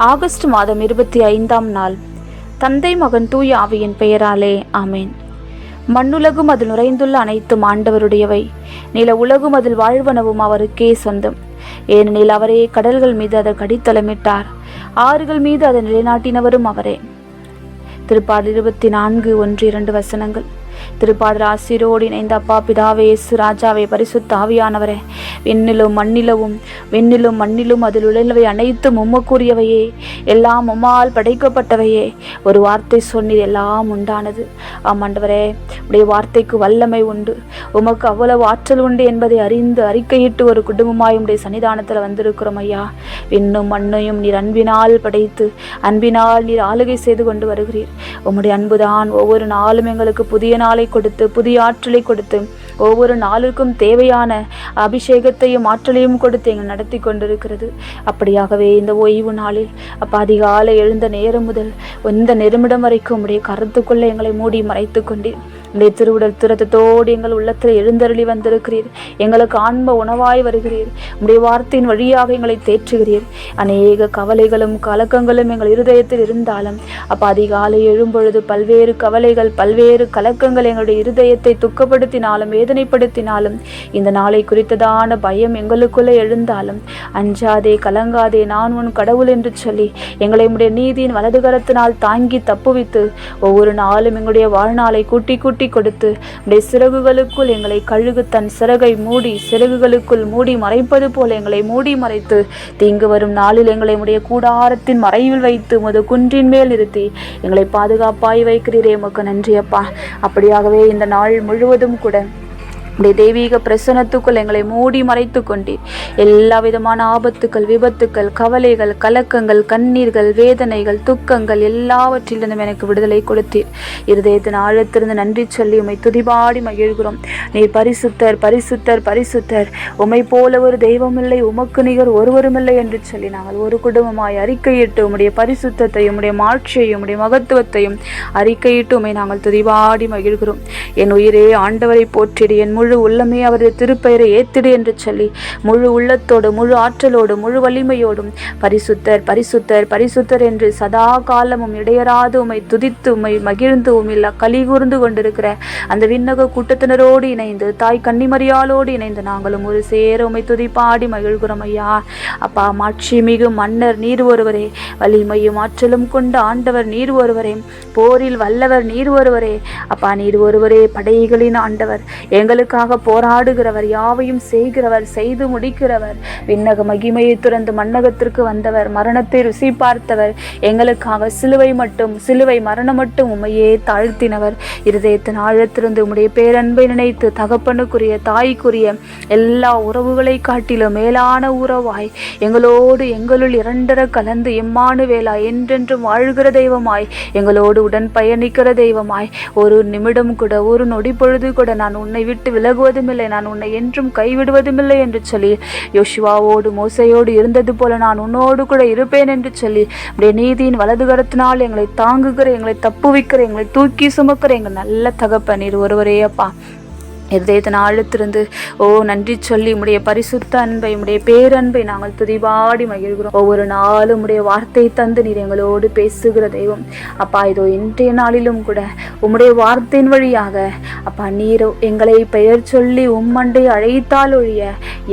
August மாதம் இருபத்தி ஐந்தாம் நாள். தந்தை மகன் தூய ஆவியின் பெயராலே ஆமேன். மண்ணுலகும் அதில் நுழைந்துள்ள அனைத்தும் ஆண்டவருடையவை. நில உலகும் அதில் வாழ்வனவும் அவருக்கே சொந்தம். ஏனெனில் அவரே கடல்கள் மீது அதற்கு அடித்தளமிட்டார் ஆறுகள் மீது அதை நிலைநாட்டினவரும் அவரே. திருப்பாடு இருபத்தி நான்கு ஒன்று இரண்டு வசனங்கள். திருப்பாடல் ஆசிரோடு இணைந்த அப்பா பிதாவே இயேசு ராஜாவே பரிசுத்த ஆவியானவரே. விண்ணிலும் மண்ணிலவும் விண்ணிலும் மண்ணிலும் அதில் உள்ளவை அனைத்தும் உம்மக்குரியவையே எல்லாம் உம்மால் படைக்கப்பட்டவையே. ஒரு வார்த்தை சொன்னீர் எல்லாம் உண்டானது. ஆமாண்டவரே உடைய வார்த்தைக்கு வல்லமை உண்டு. உமக்கு அவ்வளவு ஆற்றல் உண்டு என்பதை அறிந்து அறிக்கையிட்டு ஒரு குடும்பமாய் உடைய சன்னிதானத்தில் வந்திருக்கிறோம் ஐயா. விண்ணும் மண்ணையும் நீர் அன்பினால் படைத்து அன்பினால் நீர் ஆளுகை செய்து கொண்டு வருகிறீர். உம்முடைய அன்புதான் ஒவ்வொரு நாளும் எங்களுக்கு புதிய நாள் கொடுத்து புதிய ஆற்றலை கொடுத்து ஒவ்வொரு நாளுக்கும் தேவையான அபிஷேகத்தையும் ஆற்றலையும் கொடுத்து எங்கள் நடத்தி கொண்டிருக்கிறது. அப்படியாகவே இந்த ஓய்வு நாளில் அப்போ அதிகாலை எழுந்த நேரம் முதல் இந்த நெருமிடம் வரைக்கும் உடைய கருத்துக்குள்ளே எங்களை மூடி மறைத்து கொண்டீர். உடைய திருவுடல் திறத்தத்தோடு எங்கள் உள்ளத்தில் எழுந்தருளி வந்திருக்கிறீர். எங்களுக்கு ஆன்ம உணவாய் வருகிறீர். உடைய வார்த்தையின் வழியாக எங்களை தேற்றுகிறீர். அநேக கவலைகளும் கலக்கங்களும் எங்கள் இருதயத்தில் இருந்தாலும் அப்போ அதிகாலை எழும்பொழுது பல்வேறு கவலைகள் பல்வேறு கலக்கங்கள் எங்களுடைய இருதயத்தை துக்கப்படுத்தினாலும் வேதனைப்படுத்தினாலும் இந்த நாளை குறித்ததான பயம் எங்களுக்குள்ளே எழுந்தாலும் அஞ்சாதே கலங்காதே நான் உன் கடவுள் என்று சொல்லி எங்களை உடைய நீதியின் வலதுகரத்தினால் தாங்கி தப்புவித்து ஒவ்வொரு நாளும் எங்களுடைய வாழ்நாளை கூட்டி கூட்டி கொடுத்து உடைய சிறகுகளுக்குள் எங்களை கழுகு தன் சிறகை மூடி சிறகுகளுக்குள் மூடி மறைப்பது போல் எங்களை மூடி மறைத்து தீங்கு வரும் நாளில் எங்களை உடைய கூடாரத்தின் மறைவில் வைத்து முது குன்றின் மேல் நிறுத்தி எங்களை பாதுகாப்பாய் வைக்கிறீரே உமக்கு நன்றியப்பா அப்படியாகவே இந்த நாள் முழுவதும் கூட உடைய தெய்வீக பிரசனத்துக்குள் எங்களை மூடி மறைத்து கொண்டீர். எல்லா விதமான ஆபத்துக்கள் விபத்துக்கள் கவலைகள் கலக்கங்கள் கண்ணீர்கள் வேதனைகள் துக்கங்கள் எல்லாவற்றிலிருந்தும் எனக்கு விடுதலை கொடுத்தீர். இருதயத்தின் ஆழத்திலிருந்து நன்றி சொல்லி உமை துதிபாடி மகிழ்கிறோம். நீர் பரிசுத்தர் பரிசுத்தர் பரிசுத்தர். உமை போல ஒரு தெய்வமில்லை உமக்கு நிகர் ஒருவருமில்லை என்று சொல்லி நாங்கள் ஒரு குடும்பமாய் அறிக்கையிட்டு உம்முடைய பரிசுத்தத்தையும் உம்முடைய மாட்சியையும் உம்முடைய மகத்துவத்தையும் அறிக்கையிட்டு உமை நாங்கள் துதிபாடி மகிழ்கிறோம். என் உயிரே ஆண்டவரை போற்றிடு என் முழு உள்ளமே அவரது திருப்பெயரை ஏத்திடு என்று சொல்லி முழு உள்ளத்தோடு முழு ஆற்றலோடு முழு வலிமையோடும் பரிசுத்தர் பரிசுத்தர் பரிசுத்தர் என்று சதா காலமும் இடையராது உமை துதித்து உமை மகிழ்ந்து உமில்ல களி கூர்ந்து கொண்டிருக்கிற அந்த விண்ணக கூட்டத்தினரோடு இணைந்து தாய் கன்னிமரியாலோடு இணைந்து நாங்களும் ஒரு சேர உமை துதிப்பாடி மகிழ்கிறோம் ஐயா. அப்பா மாட்சி மிகு மன்னர் நீர் ஒருவரே வலிமையும் ஆற்றலும் கொண்ட ஆண்டவர் நீர் ஒருவரே போரில் வல்லவர் நீர் ஒருவரே. அப்பா நீர் ஒருவரே படைகளின் ஆண்டவர் எங்களுக்கு எங்களுக்காக போராடுகிறவர் யாவையும் செய்கிறவர் செய்து முடிக்கிறவர். விண்ணக மகிமையை துறந்து மன்னகத்திற்கு வந்தவர் மரணத்தை ருசி பார்த்தவர். எங்களுக்காக சிலுவை மட்டும் சிலுவை மரணம் மட்டும் உமையே தாழ்த்தினவர். இருதயத்தின் ஆழத்திலிருந்து உம்முடைய பேரன்பை நினைத்து தகப்பனுக்குரிய தாய்க்குரிய எல்லா உறவுகளை காட்டிலும் மேலான உறவாய். எங்களோடு எங்களுள் இரண்டர கலந்து எம்மானுவேலா என்றென்றும் வாழ்கிற தெய்வமாய். எங்களோடு உடன் பயணிக்கிற தெய்வமாய். ஒரு நிமிடம் கூட ஒரு நொடி பொழுது கூட நான் உன்னை விட்டு விலகுவதுமில்லை. நான் உன்னை என்றும் கைவிடுவதுமில்லை என்று சொல்லி யோசுவாவோடு மோசையோடு இருந்தது போல நான் உன்னோடு கூட இருப்பேன் என்று சொல்லி உடைய நீதியின் வலது கரத்தினால் எங்களை தாங்குகிற எங்களை தப்புவிக்கிற எங்களை தூக்கி சுமக்கிற எங்கள் நல்ல தகப்ப நீர் ஒருவரேயப்பா. இருதயத்தின் ஆழத்திலிருந்து ஓ நன்றி சொல்லி உடைய பரிசுத்த அன்பை உடைய பேரன்பை நாங்கள் துதிபாடி மகிழ்கிறோம். ஒவ்வொரு நாளும் உடைய வார்த்தை தந்து நீர் எங்களோடு பேசுகிற தெய்வம். அப்பா இதோ இன்றைய நாளிலும் கூட உம்முடைய வார்த்தையின் வழியாக அப்பா நீர் எங்களை பெயர் சொல்லி உம்மண்டை அழைத்தால் ஒழிய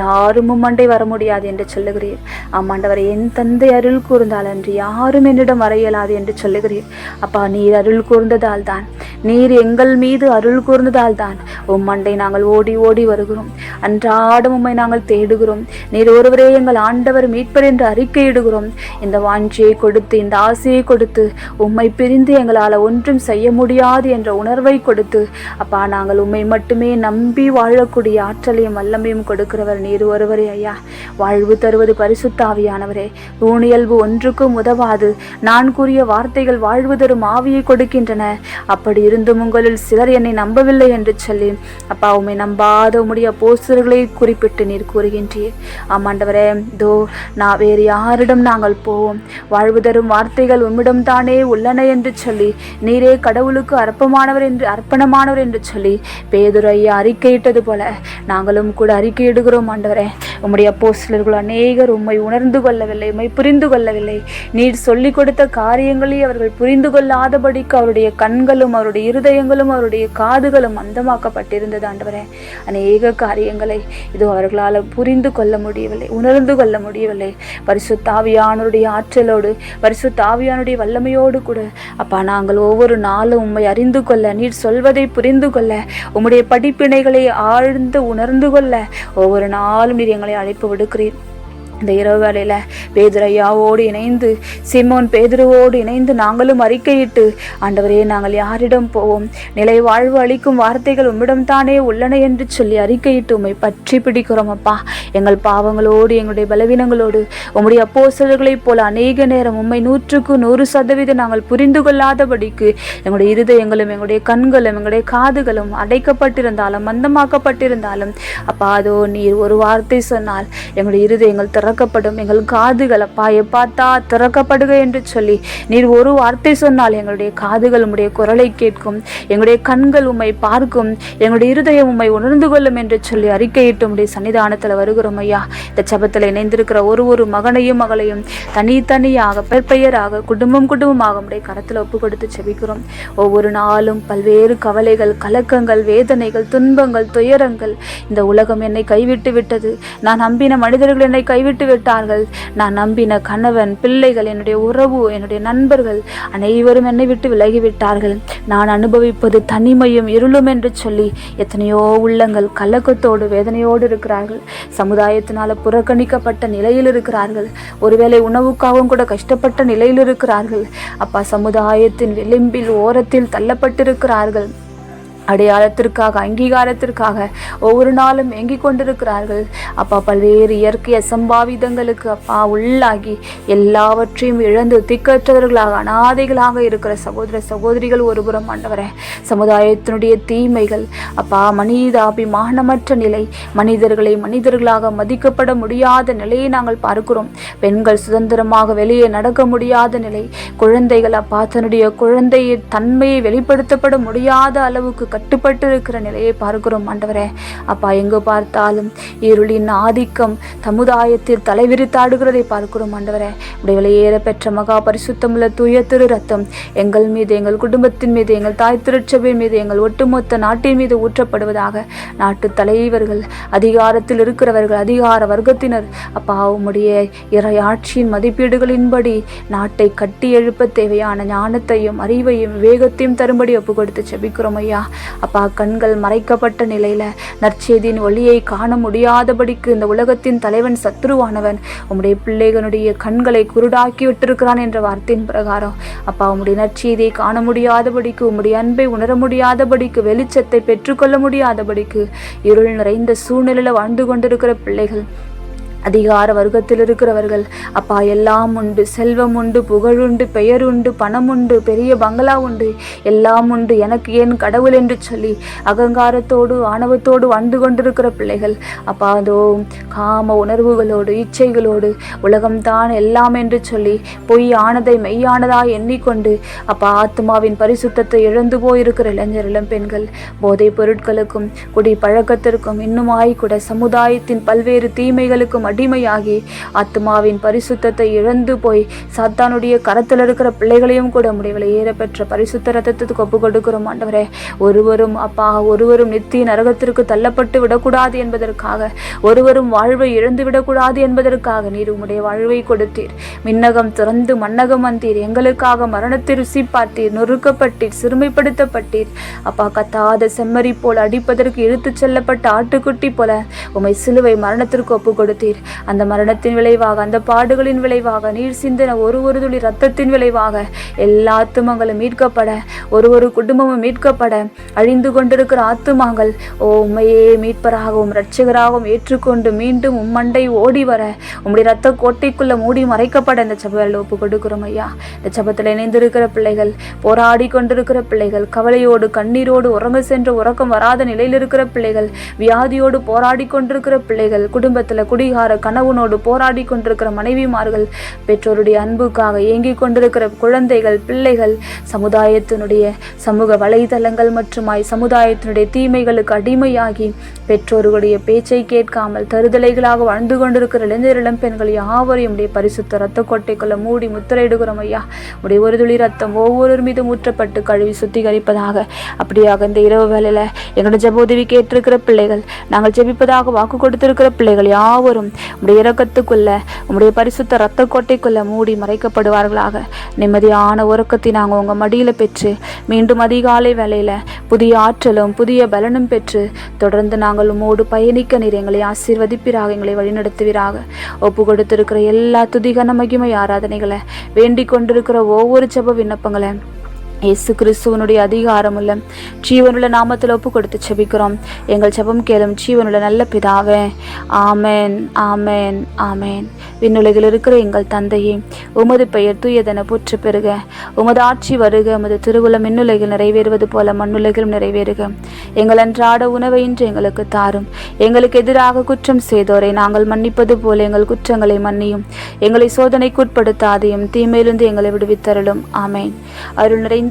யாரும் உம்மண்டை வர முடியாது என்று சொல்லுகிறீர். ஆமாண்டவர் என் தந்தை அருள் கூர்ந்தால் அன்று யாரும் என்னிடம் வர இயலாது என்று சொல்லுகிறீர். அப்பா நீர் அருள் கூர்ந்ததால் தான் நீர் எங்கள் மீது அருள் கூர்ந்ததால் தான் உம்மண்டை நாங்கள் ஓடி ஓடி வருகிறோம். அன்றாடம் உம்மை நாங்கள் தேடுகிறோம். நீர் ஒருவரே எங்கள் ஆண்டவர் மீட்பர் என்று அறிக்கையிடுகிறோம். இந்த வாஞ்சியை கொடுத்து இந்த ஆசையை கொடுத்து உம்மை பிரிந்து எங்களால் ஒன்றும் செய்ய முடியாது என்ற உணர்வை கொடுத்து அப்பா நாங்கள் உம்மை மட்டுமே நம்பி வாழக்கூடிய ஆற்றலையும் வல்லமையும் கொடுக்கிறவர் நீர் ஒருவரே ஐயா. வாழ்வு தருவது பரிசுத்தாவியானவரே ஊனியல்பு ஒன்றுக்கும் உதவாது. நான் கூறிய வார்த்தைகள் வாழ்வு தரும் ஆவியை கொடுக்கின்றன. அப்படி இருந்தும் உங்களில் சிலர் என்னை நம்பவில்லை என்று சொல்லி அப்பா உண்மை நம்பாத உம்முடைய போஸ்தர்களை குறிப்பிட்டு நீர் கூறுகின்றீர். ஆமாண்டவரே தோ நான் வேறு யாரிடம் நாங்கள் போவோம். வாழ்வு தரும் வார்த்தைகள் உம்மிடம் தானே உள்ளன என்று சொல்லி நீரே கடவுளுக்கு அர்ப்பமானவர் என்று அர்ப்பணமானவர் என்று சொல்லி பேதுரையை அறிக்கையிட்டது போல நாங்களும் கூட அறிக்கையிடுகிறோம் ஆண்டவரே. உம்முடைய போஸ்டலர்கள் அநேகர் உம்மை உணர்ந்து கொள்ளவில்லை உண்மை புரிந்து கொள்ளவில்லை. நீர் சொல்லிக் கொடுத்த காரியங்களை அவர்கள் புரிந்து கொள்ளாதபடிக்கு அவருடைய கண்களும் அவருடைய இருதயங்களும் அவருடைய காதுகளும் மந்தமாக்கப்பட்டிருந்தது ஆண்டவரே. அநேக காரியங்களை இது அவர்களால் புரிந்து கொள்ள முடியவில்லை உணர்ந்து கொள்ள முடியவில்லை. பரிசுத்தாவியானவருடைய ஆற்றலோடு பரிசுத்தாவியானுடைய வல்லமையோடு கூட அப்பா நாங்கள் ஒவ்வொரு நாளும் உண்மை அறிந்து கொள்ள நீர் சொல்வதை புரிந்து கொள்ள உம்முடைய படிப்பினைகளை ஆழ்ந்து உணர்ந்து கொள்ள ஒவ்வொரு நாளும் நீர் எங்களை அழைப்பு விடுக்கிறீர். இந்த இரவு வேலையில் பேதுரையாவோடு இணைந்து சிமோன் பேதுருவோடு இணைந்து நாங்களும் அறிக்கையிட்டு ஆண்டவரே நாங்கள் யாரிடம் போவோம்? நிலை வாழ்வு அளிக்கும் வார்த்தைகள் உம்மிடம் தானே உள்ளன? என்று சொல்லி அறிக்கையிட்டு உம்மை பற்றி பிடிக்கிறோம் அப்பா. எங்கள் பாவங்களோடு எங்களுடைய பலவீனங்களோடு உம்முடைய அப்போசல்களைப் போல அநேக நேரம் உம்மை நூற்றுக்கு நூறு சதவீதம் நாங்கள் புரிந்து கொள்ளாதபடிக்கு எங்களுடைய இருதயங்களும் எங்களுடைய கண்களும் எங்களுடைய காதுகளும் அடைக்கப்பட்டிருந்தாலும் மந்தமாக்கப்பட்டிருந்தாலும் அப்பா அதோ நீர் ஒரு வார்த்தை சொன்னால் எங்களுடைய இருதயங்கள் திற திறக்கப்படும். எங்கள் காதுகள் அப்பா எப்பாத்தா திறக்கப்படுக என்று சொல்லி நீர் ஒரு வார்த்தை சொன்னால் எங்களுடைய காதுகள் உம்முடைய குரலை கேட்கும். எங்களுடைய கண்கள் உம்மை பார்க்கும். எங்களுடைய இருதயம் உம்மை உணர்ந்து கொள்ளும் என்று சொல்லி அறிக்கையிட்டு உம்முடைய சன்னிதானத்தில் வருகிறோம் ஐயா. இந்த சபத்தில் இணைந்திருக்கிற ஒரு ஒரு மகனையும் மகளையும் தனித்தனியாக பெயராக குடும்பம் குடும்பமாக உம்முடைய கரத்தில் ஒப்பு கொடுத்து செபிக்கிறோம். ஒவ்வொரு நாளும் பல்வேறு கவலைகள் கலக்கங்கள் வேதனைகள் துன்பங்கள் துயரங்கள். இந்த உலகம் என்னை கைவிட்டு விட்டது. நான் நம்பின மனிதர்கள் என்னை கைவிட்டு விட்டார்கள் நான் நம்பின கணவன் பிள்ளைகள் என்னுடைய உறவு என்னுடைய நண்பர்கள் அனைவரும் என்னை விட்டு விலகிவிட்டார்கள். நான் அனுபவிப்பது தனிமையும் இருளும் என்று சொல்லி எத்தனையோ உள்ளங்கள் கலக்கத்தோடு வேதனையோடு இருக்கிறார்கள். சமுதாயத்தினால புறக்கணிக்கப்பட்ட நிலையில் இருக்கிறார்கள். ஒருவேளை உணவுக்காகவும் கூட கஷ்டப்பட்ட நிலையில் இருக்கிறார்கள். அப்பா சமுதாயத்தின் விளிம்பில் ஓரத்தில் தள்ளப்பட்டிருக்கிறார்கள். அடையாளத்திற்காக அங்கீகாரத்திற்காக ஒவ்வொரு நாளும் ஏங்கிக் கொண்டிருக்கிறார்கள். அப்பா பல்வேறு இயற்கை அசம்பாவிதங்களுக்கு அப்பா உள்ளாகி எல்லாவற்றையும் இழந்து திக்கற்றவர்களாக அனாதைகளாக இருக்கிற சகோதர சகோதரிகள் ஒருபுறம் ஆண்டவரே சமுதாயத்தினுடைய தீமைகள் அப்பா மனிதாபிமானமற்ற நிலை மனிதர்களை மனிதர்களாக மதிக்கப்பட முடியாத நிலையை நாங்கள் பார்க்கிறோம். பெண்கள் சுதந்திரமாக வெளியே நடக்க முடியாத நிலை குழந்தைகள் அப்பா தன்னுடைய குழந்தையை தன்மையை வெளிப்படுத்தப்பட முடியாத அளவுக்கு கட்டுப்பட்டு இருக்கிற நிலையை பார்க்கிறோம் ஆண்டவரே. அப்பா எங்கு பார்த்தாலும் இருளின் ஆதிக்கம் சமுதாயத்தில் தலைவிரித்தாடுகிறதை பார்க்கிறோம் ஆண்டவரே. உடைய விலையேற பெற்ற மகா பரிசுத்தமுள்ள தூய திரு ரத்தம் எங்கள் மீது எங்கள் குடும்பத்தின் மீது எங்கள் தாய் திருச்சபை மீது எங்கள் ஒட்டுமொத்த நாட்டின் மீது ஊற்றப்படுவதாக நாட்டு தலைவர்கள் அதிகாரத்தில் இருக்கிறவர்கள் அதிகார வர்க்கத்தினர் அப்பா உம்முடைய இறையாட்சியின் மதிப்பீடுகளின்படி நாட்டை கட்டி எழுப்ப தேவையான ஞானத்தையும் அறிவையும் வேகத்தையும் தரும்படி ஒப்பு கொடுத்து செபிக்கிறோம் ஐயா. அப்பா கண்கள் மறைக்கப்பட்ட நிலையில நற்செய்தியின் ஒளியை காண முடியாதபடிக்கு இந்த உலகத்தின் தலைவன் சத்ருவானவன் உம்முடைய பிள்ளைகளுடைய கண்களை குருடாக்கி விட்டிருக்கிறான் என்ற வார்த்தையின் பிரகாரம். அப்பா உம்முடைய நற்செய்தியை காண முடியாதபடிக்கு உம்முடைய அன்பை உணர முடியாதபடிக்கு வெளிச்சத்தை பெற்றுக்கொள்ள முடியாதபடிக்கு இருள் நிறைந்த சூழ்நிலையில வாழ்ந்து கொண்டிருக்கிற பிள்ளைகள் அதிகார வர்க்கத்தில் இருக்கிறவர்கள் அப்பா எல்லாம் உண்டு. செல்வம் உண்டு புகழுண்டு பெயர் உண்டு பணம் உண்டு பெரிய பங்களா உண்டு. எல்லாம் உண்டு. எனக்கு ஏன் கடவுள் என்று சொல்லி அகங்காரத்தோடு ஆணவத்தோடு வாழ்ந்து கொண்டிருக்கிற பிள்ளைகள். அப்பா அதோ காம உணர்வுகளோடு இச்சைகளோடு உலகம்தான் எல்லாம் என்று சொல்லி பொய் ஆனதை மெய்யானதா எண்ணிக்கொண்டு அப்பா ஆத்மாவின் பரிசுத்தத்தை இழந்து போயிருக்கிற இளைஞர் இளம் பெண்கள் போதைப் பொருட்களுக்கும் குடி பழக்கத்திற்கும் இன்னுமாய் கூட சமுதாயத்தின் பல்வேறு தீமைகளுக்கும் அடிமையாகி ஆத்மாவின் பரிசுத்தத்தை இழந்து போய் சாத்தானுடைய கரத்தில் இருக்கிற பிள்ளைகளையும் கூட முடிவில் ஏறப்பெற்ற பரிசுத்த ரத்தத்துக்கு ஒப்பு கொடுக்கிறோம் ஆண்டவரே. ஒருவரும் அப்பா ஒருவரும் நித்திய நரகத்திற்கு தள்ளப்பட்டு விடக்கூடாது என்பதற்காக ஒருவரும் வாழ்வை இழந்து விடக்கூடாது என்பதற்காக நீர் உம்முடைய வாழ்வை கொடுத்தீர். மின்னகம் திறந்து மன்னகம் வந்தீர். எங்களுக்காக மரணத்தை ருசி பார்த்தீர் நொறுக்கப்பட்டீர் சிறுமைப்படுத்தப்பட்டீர். அப்பா கத்தாத செம்மறி போல் அடிப்பதற்கு இழுத்துச் செல்லப்பட்ட ஆட்டுக்குட்டி போல உமை சிலுவை மரணத்திற்கு ஒப்பு கொடுத்தீர். அந்த மரணத்தின் விளைவாக அந்த பாடுகளின் விளைவாக நீர் சிந்தின ஒரு ஒரு துளி ரத்தத்தின் விளைவாக எல்லா ஆத்துமங்களும் மீட்கப்பட ஒரு ஒரு குடும்பமும் மீட்கப்பட அழிந்து கொண்டிருக்கிற ஆத்துமாங்கள் ஓ உண்மையே மீட்பராகவும் இரட்சகராகவும் ஏற்றுக்கொண்டு மீண்டும் உம்மண்டை ஓடி வர உம்முடைய ரத்த கோட்டைக்குள்ள மூடி மறைக்கப்பட இந்த சபையில் ஒப்பு கொடுக்கிறோம் ஐயா. இந்த சபத்தில் இணைந்திருக்கிற பிள்ளைகள் போராடி கொண்டிருக்கிற பிள்ளைகள் கவலையோடு கண்ணீரோடு உறங்க சென்று உறக்கம் வராத நிலையில் இருக்கிற பிள்ளைகள் வியாதியோடு போராடி கொண்டிருக்கிற பிள்ளைகள் குடும்பத்தில் குடிகார வாழ்வாதார கணவனோடு போராடி கொண்டிருக்கிற மனைவிமார்கள் பெற்றோருடைய அன்புக்காக ஏங்கிக் கொண்டிருக்கிற குழந்தைகள் பிள்ளைகள் சமுதாயத்தினுடைய சமூக வலைதளங்கள் மற்றுமாய் சமுதாயத்தினுடைய தீமைகளுக்கு அடிமையாகி பெற்றோர்களுடைய பேச்சை கேட்காமல் தருதலைகளாக வாழ்ந்து கொண்டிருக்கிற இளைஞர் இளம் பெண்கள் யாவரையும் உடைய பரிசுத்த ரத்த கொட்டைக்குள்ள மூடி முத்திரையிடுகிறோம் ஐயா. உடைய ஒரு துளி ரத்தம் ஒவ்வொரு மீதும் ஊற்றப்பட்டு கழுவி சுத்திகரிப்பதாக. அப்படியாக இந்த இரவு வேலையில எங்களுடைய ஜப உதவி கேட்டிருக்கிற பிள்ளைகள் நாங்கள் ஜெபிப்பதாக வாக்கு கொடுத்திருக்கிற பிள்ளைகள் யாவரும் உடைய இரக்கத்துக்குள்ள உம்முடைய பரிசுத்த ரத்த கோட்டைக்குள்ள மூடி மறைக்கப்படுவார்களாக. நிம்மதியான உறக்கத்தை நாங்கள் உங்கள் மடியில் பெற்று மீண்டும் அதிகாலை வேலையில் புதிய ஆற்றலும் புதிய பலனும் பெற்று தொடர்ந்து நாங்கள் உம்மோடு பயணிக்க நீர் எங்களை ஆசீர்வதிப்பீராக எங்களை வழிநடத்துவீராக. ஒப்பு கொடுத்திருக்கிற எல்லா துதிகன மகிமை ஆராதனைகளை வேண்டிக் கொண்டிருக்கிற ஒவ்வொரு ஜெப விண்ணப்பங்களை இயேசு கிறிஸ்துவனுடைய அதிகாரமுள்ள ஜீவனுள்ள நாமத்தில் ஒப்பு கொடுத்து செபிக்கிறோம். எங்கள் ஜெபம் கேளும் ஜீவனுள்ள நல்ல பிதாவே ஆமேன் ஆமேன் ஆமேன். விண்ணுலகில் இருக்கிற எங்கள் தந்தையே உமது பெயர் தூயதென போற்று பெறுக. உமது ஆட்சி வருக உமது திருவுல மின்னுலகில் நிறைவேறுவது போல மண்ணுலகிலும் நிறைவேறுக. எங்கள் அன்றாட உணவை இன்று எங்களுக்கு தாரும். எங்களுக்கு எதிராக குற்றம் செய்தோரை நாங்கள் மன்னிப்பது போல எங்கள் குற்றங்களை மன்னியும். எங்களை சோதனைக்குட்படுத்தாதையும் தீமையிலிருந்து எங்களை விடுவித்தருளும். ஆமேன். அருள் நிறைந்த